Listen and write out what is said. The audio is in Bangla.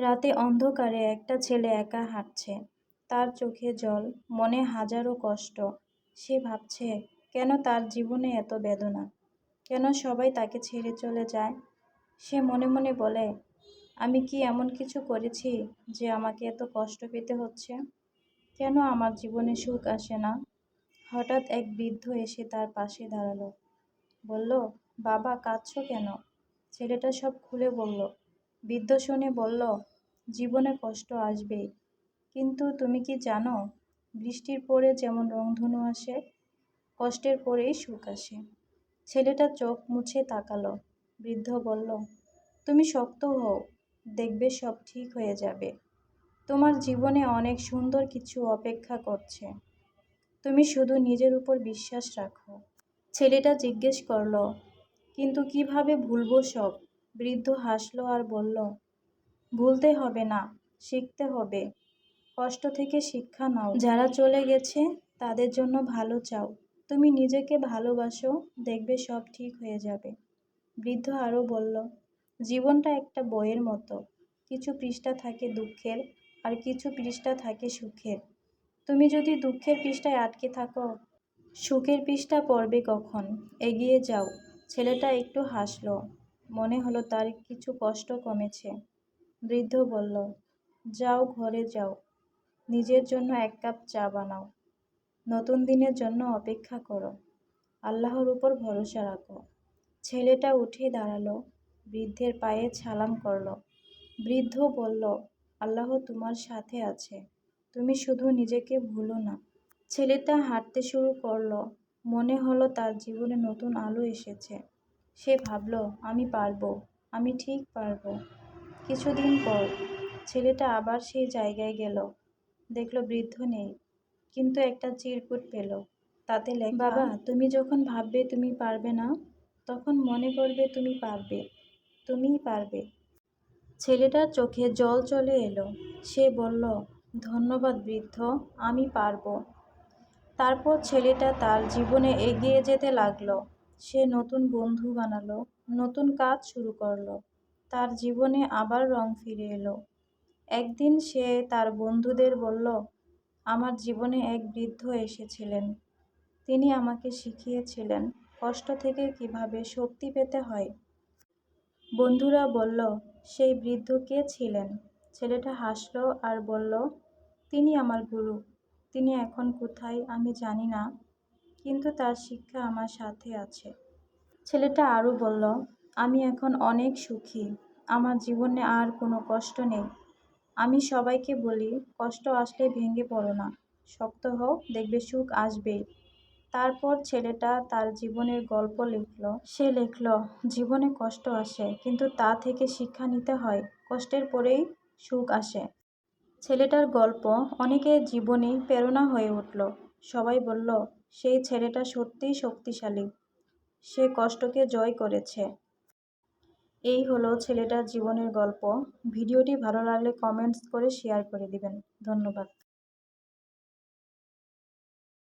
রাতে অন্ধকারে একটা ছেলে একা হাঁটছে। তার চোখে জল, মনে হাজারো কষ্ট। সে ভাবছে, কেন তার জীবনে এত বেদনা? কেন সবাই তাকে ছেড়ে চলে যায়? সে মনে মনে বলে, আমি কি এমন কিছু করেছি যে আমাকে এত কষ্ট পেতে হচ্ছে? কেন আমার জীবনে সুখ আসে না? হঠাৎ এক বৃদ্ধ এসে তার পাশে দাঁড়াল। বলল, বাবা, কাঁদছ কেন? ছেলেটা সব খুলে বলল। বৃদ্ধ শুনে বলল জীবনে কষ্ট আসবেই কিন্তু তুমি কি জানো, বৃষ্টির পরে যেমন রংধনু আসে, কষ্টের পরেই সুখ আসে। ছেলেটা চোখ মুছে তাকালো। বৃদ্ধ বলল, তুমি শক্ত হও, দেখবে সব ঠিক হয়ে যাবে। তোমার জীবনে অনেক সুন্দর কিছু অপেক্ষা করছে। তুমি শুধু নিজের উপর বিশ্বাস রাখো। ছেলেটা জিজ্ঞেস করল, কিন্তু কীভাবে ভুলবো সব? বৃদ্ধ হাসলো আর বলল ভুলতে হবে না, শিখতে হবে। কষ্ট থেকে শিক্ষা নাও। যারা চলে গেছে, তাদের জন্য ভালো চাও। তুমি নিজেকে ভালোবাসো, দেখবে সব ঠিক হয়ে যাবে। বৃদ্ধ আরও বলল, জীবনটা একটা বইয়ের মতো। কিছু পৃষ্ঠা থাকে দুঃখের, আর কিছু পৃষ্ঠা থাকে সুখের। তুমি যদি দুঃখের পৃষ্ঠায় আটকে থাকো, সুখের পৃষ্ঠা পড়বে কখন? এগিয়ে যাও। ছেলেটা একটু হাসলো। মনে হলো তার কিছু কষ্ট কমেছে। বৃদ্ধ বলল, যাও ঘরে যাও, নিজের জন্য এক কাপ চা বানাও, নতুন দিনের জন্য অপেক্ষা করো, আল্লাহর উপর ভরসা রাখো। ছেলেটা উঠে দাঁড়াল, বৃদ্ধের পায়ে ছালাম করল। বৃদ্ধ বলল, আল্লাহ তোমার সাথে আছে, তুমি শুধু নিজেকে ভুলো না। ছেলেটা হাঁটতে শুরু করল, মনে হলো তার জীবনে নতুন আলো এসেছে। সে ভাবল, আমি পারব, আমি ঠিক পারব। কিছুদিন পর ছেলেটা আবার সেই জায়গায় গেল। দেখল বৃদ্ধ নেই, কিন্তু একটা চিরকুট পেল। তাতে লেখা, বাবা, তুমি যখন ভাববে তুমি পারবে না, তখন মনে করবে তুমি পারবে, তুমিই পারবে। ছেলেটার চোখে জল চলে এলো। সে বলল, ধন্যবাদ বৃদ্ধ, আমি পারব। তারপর ছেলেটা তার জীবনে এগিয়ে যেতে লাগল। সে নতুন বন্ধু বানালো, নতুন কাজ শুরু করল। তার জীবনে আবার রং ফিরে এলো। একদিন সে তার বন্ধুদের বলল, আমার জীবনে এক বৃদ্ধ এসেছিলেন। তিনি আমাকে শিখিয়েছিলেন কষ্ট থেকে কীভাবে শক্তি পেতে হয়। বন্ধুরা বলল, সেই বৃদ্ধ কে ছিলেন? ছেলেটা হাসল আর বলল, তিনি আমার গুরু। তিনি এখন কোথায় আমি জানি না, কিন্তু তার শিক্ষা আমার সাথে আছে। ছেলেটা আরও বলল আমি এখন অনেক সুখী। আমার জীবনে আর কোনো কষ্ট নেই। আমি সবাইকে বলি, কষ্ট আসলে ভেঙে পড়ো না। শক্ত হও, দেখবে সুখ আসবেই। তারপর ছেলেটা তার জীবনের গল্প লিখল। সে লিখল, জীবনে কষ্ট আসে, কিন্তু তা থেকে শিক্ষা নিতে হয়। কষ্টের পরেই সুখ আসে। ছেলেটার গল্প অনেকের জীবনে প্রেরণা হয়ে উঠল। সবাই বলল, সেই ছেলেটা সত্যিই শক্তিশালী। সে কষ্টকে জয় করেছে। এই হলো ছেলেটার জীবনের গল্প। ভিডিওটি ভালো লাগলে কমেন্টস করে শেয়ার করে দিবেন। ধন্যবাদ।